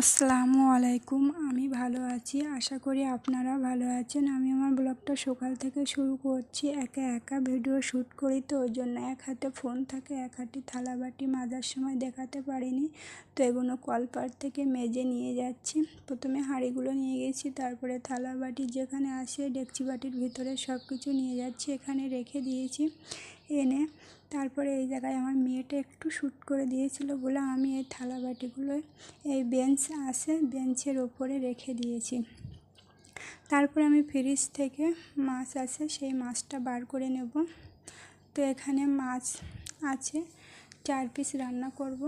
আসসালামু আলাইকুম। আমি ভালো আছি। আশা করি আপনারা ভালো আছেন। আমি আমার ব্লগটা সকাল থেকে শুরু করছি। একা একা ভিডিও শ্যুট করি তো, ওই জন্য এক হাতে ফোন থাকে, এক হাতে থালা বাটি মাজার সময় দেখাতে পারিনি। তো এগুলো কলপার থেকে মেজে নিয়ে যাচ্ছি। প্রথমে হাঁড়িগুলো নিয়ে গেছি, তারপরে থালা বাটি যেখানে আসে ডেকচি বাটির ভিতরে সব কিছু নিয়ে যাচ্ছি, এখানে রেখে দিয়েছি। এনে তারপরে এই জায়গায় আমার মেয়েটা একটু শ্যুট করে দিয়েছিল বলে আমি এই থালা বাটিগুলো এই বেঞ্চ আসে বেঞ্চের ওপরে রেখে দিয়েছি। তারপরে আমি ফ্রিজ থেকে মাছ আছে, সেই মাছটা বার করে নেব। তো এখানে মাছ আছে, চার পিস রান্না করব।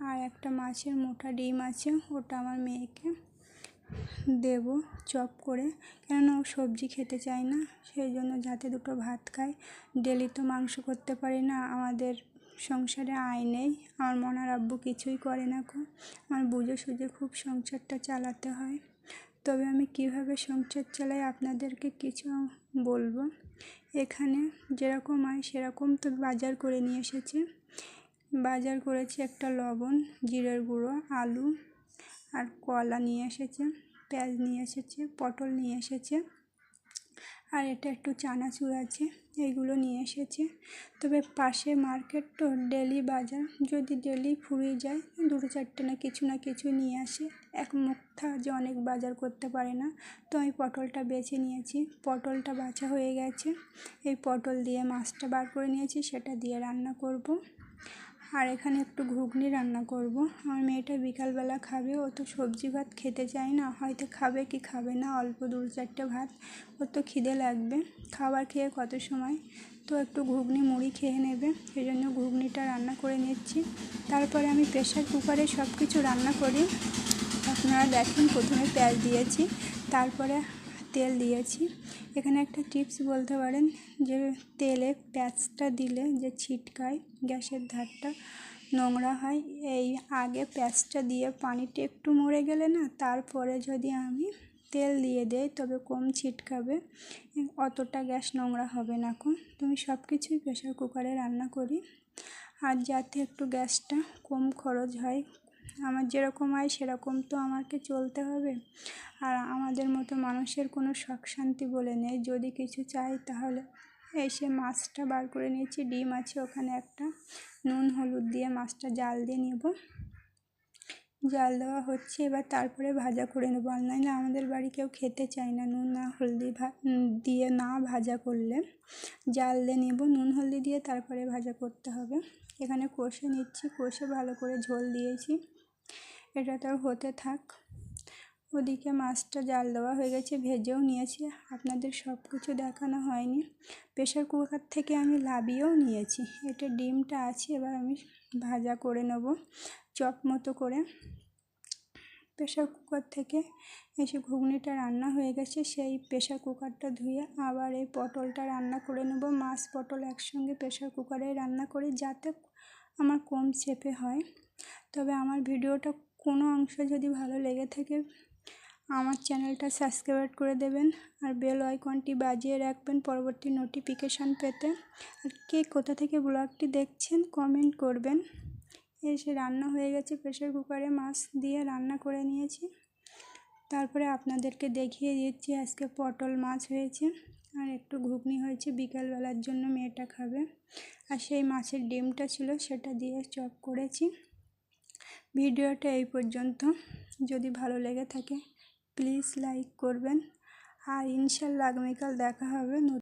আর একটা মাছের মোটা ডিম আছে, ওটা আমার মেয়েকে দেব চপ করে। কেননা ও সবজি খেতে চায় না সেই জন্য যাতে দুটো ভাত খায়। ডেলি তো মাংস করতে পারি না, আমাদের সংসারে আয় নেই, আমার মনার আব্বু কিছুই করে না কো আমার বুঝে সুঝে খুব সংসারটা চালাতে হয়। তবে আমি কীভাবে সংসার চালাই আপনাদেরকে কিছু বলব? এখানে যেরকম আয় সেরকম তো বাজার করে নিয়ে এসেছে। বাজার করেছি একটা লবণ, জিরের গুঁড়ো, আলু আর কলা নিয়ে এসেছে। পেঁয়াজ নিয়ে এসেছে, পটল নিয়ে এসেছে আর এটা একটু চানাচুর আছে, এইগুলো নিয়ে এসেছে। তবে পাশে মার্কেট তো ডেলি বাজার, যদি ডেলি ফুরিয়ে যায়, দুটো চারটে না কিছু না কিছু নিয়ে আসে। এক মুখটা যে অনেক বাজার করতে পারে না। তো আমি পটলটা বেছে নিয়েছি, পটলটা বাছা হয়ে গেছে। এই পটল দিয়ে মাছটা বার করে নিয়েছি, সেটা দিয়ে রান্না করব। আর এখানে একটু ঘুগনি রান্না করব। আমার মেয়েটা বিকালবেলা খাবে, ও তো সবজি ভাত খেতে চায় না, হয়তো খাবে কি খাবে না, অল্প দু চারটে ভাত, ওর তো খিদে লাগবে। খাবার খেয়ে কত সময়? তো একটু ঘুগনি মুড়ি খেয়ে নেবে, সেই জন্য ঘুগনিটা রান্না করে নিচ্ছি। তারপরে আমি প্রেশার কুকারে সব কিছু রান্না করি। আপনারা দেখেন, প্রথমে পেঁয়াজ দিয়েছি, তারপরে তেল দিয়েছি। এখানে একটা টিপস বলতে পারেন যে তেলে পেঁয়াজটা দিলে যে ছিটকায়, গ্যাসের ধারটা নোংরা হয়, এই আগে পেঁয়াজটা দিয়ে পানিটা একটু মরে গেলে না, তারপরে যদি আমি তেল দিয়ে দেই তবে কম ছিটকাবে, অতটা গ্যাস নোংরা হবে না কম। তুমি সব কিছুই প্রেশার কুকারে রান্না করি। আর যাতে একটু গ্যাসটা কম খরচ হয় আমার যেরকম হয় সেরকম তো আমাকে চলতে হবে। আর আমাদের মতো মানুষের কোনো শখ শান্তি বলে নেই। যদি কিছু চাই তাহলে এসে মাছটা বার করে নিয়েছি। ডিম আছে ওখানে একটা। নুন, হলুদ দিয়ে মাছটা জাল দিয়ে নেব। জাল দেওয়া হচ্ছে, এবার তারপরে ভাজা করে নেব। আর আমাদের বাড়ি কেউ খেতে চায় না। নুন, না, হলদি ভা দিয়ে না ভাজা করলে জাল দিয়ে নেব। নুন, হলদি দিয়ে তারপরে ভাজা করতে হবে। এখানে কষে নিচ্ছি, কষে ভালো করে ঝোল দিয়েছি। এটা তো হতে থাক। ওদিকে মাছটা জাল দেওয়া হয়ে গেছে, ভেজেও নিয়েছি। আপনাদের সব কিছু দেখানো হয়নি। প্রেশার কুকার থেকে আমি লাবিয়েও নিয়েছি। এটা ডিমটা আছে, এবার আমি ভাজা করে নেব। চপ মতো করে প্রেশার কুকার থেকে এসে ঘুগনিটা রান্না হয়ে গেছে, সেই প্রেশার কুকারটা ধুয়ে আবার এই পটলটা রান্না করে নেব। মাছ, পটল একসঙ্গে প্রেশার কুকারে রান্না করি যাতে আমার কম চেপে হয়। তবে আমার ভিডিওটা কোনো অংশ যদি ভালো লেগে থাকে, আমার চ্যানেলটা সাবস্ক্রাইব করে দেবেন আর বেল আইকনটি বাজিয়ে রাখবেন পরবর্তী নোটিফিকেশান পেতে। আর কে কোথা থেকে ব্লগটি দেখছেন, কমেন্ট করবেন। এসে রান্না হয়ে গেছে প্রেশার কুকারে, মাছ দিয়ে রান্না করে নিয়েছি। তারপরে আপনাদেরকে দেখিয়ে দিচ্ছি আজকে পটল মাছ হয়েছে। আর একটু ঘুগনি হয়েছে, বিকালবেলার জন্য মেয়েটা খাবে। আর সেই মাছের ডিমটা ছিল, সেটা দিয়ে চপ করেছি। ভিডিওটা এই পর্যন্ত। যদি ভালো লেগে থাকে, প্লিজ লাইক করবেন। আর ইনশাল্লাহ আগামীকাল দেখা হবে